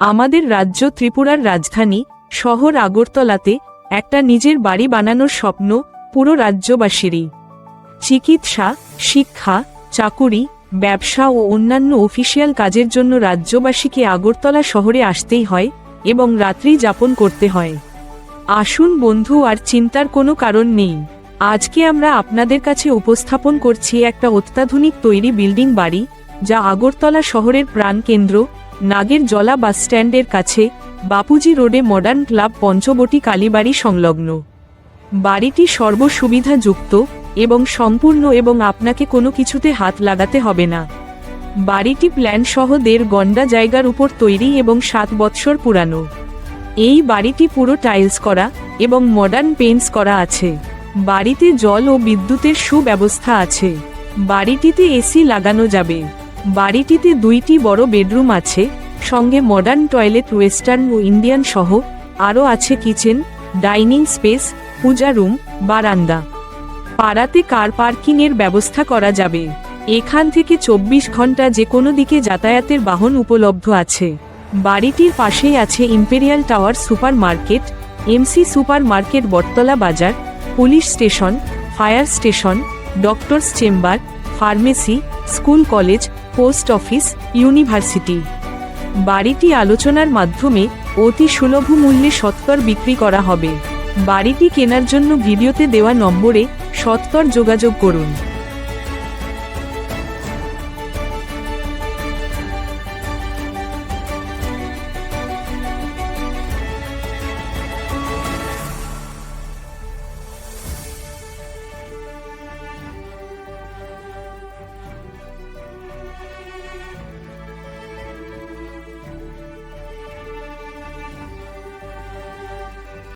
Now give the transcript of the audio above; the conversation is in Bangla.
আমাদের রাজ্য ত্রিপুরার রাজধানী শহর আগরতলাতে একটা নিজের বাড়ি বানানোর স্বপ্ন পুরো রাজ্যবাসীরই। চিকিৎসা, শিক্ষা, চাকুরি, ব্যবসা ও অন্যান্য অফিসিয়াল কাজের জন্য রাজ্যবাসীকে আগরতলা শহরে আসতেই হয় এবং রাত্রি যাপন করতে হয়। আসুন বন্ধু, আর চিন্তার কোনো কারণ নেই। আজকে আমরা আপনাদের কাছে উপস্থাপন করছি একটা অত্যাধুনিক তৈরি বিল্ডিং বাড়ি, যা আগরতলা শহরের প্রাণকেন্দ্র নাগের জলা বাস স্ট্যান্ডের কাছে বাপুজি রোডে মডার্ন ক্লাব পঞ্চবটি কালীবাড়ি সংলগ্ন। বাড়িটি সর্বসুবিধাযুক্ত এবং সম্পূর্ণ এবং আপনাকে কোনো কিছুতে হাত লাগাতে হবে না। বাড়িটি প্ল্যান সহ দেড় গন্ডা জায়গার উপর তৈরি এবং সাত বৎসর পুরানো। এই বাড়িটি পুরো টাইলস করা এবং মডার্ন পেন্টস করা আছে। বাড়িতে জল ও বিদ্যুতের সুব্যবস্থা আছে। বাড়িটিতে এসি লাগানো যাবে। বাড়িটিতে দুইটি বড় বেডরুম আছে সঙ্গে মডার্ন টয়লেট ওয়েস্টার্ন ও ইন্ডিয়ান সহ আরও আছে kitchen dining space puja room বারান্দা। পাড়াতে কার পার্কিংয়ের ব্যবস্থা করা যাবে। এখান থেকে চব্বিশ ঘণ্টা যে কোনো দিকে যাতায়াতের বাহন উপলব্ধ আছে। বাড়িটির পাশেই আছে imperial tower super market MC super market Bottola বাজার police station fire station doctors chamber pharmacy school college post office university বাড়িটি আলোচনার মাধ্যমে অতি সুলভ মূল্যে সত্তর বিক্রি করা হবে। বাড়িটি কেনার জন্য ভিডিওতে দেওয়া নম্বরে সত্তর যোগাযোগ করুন।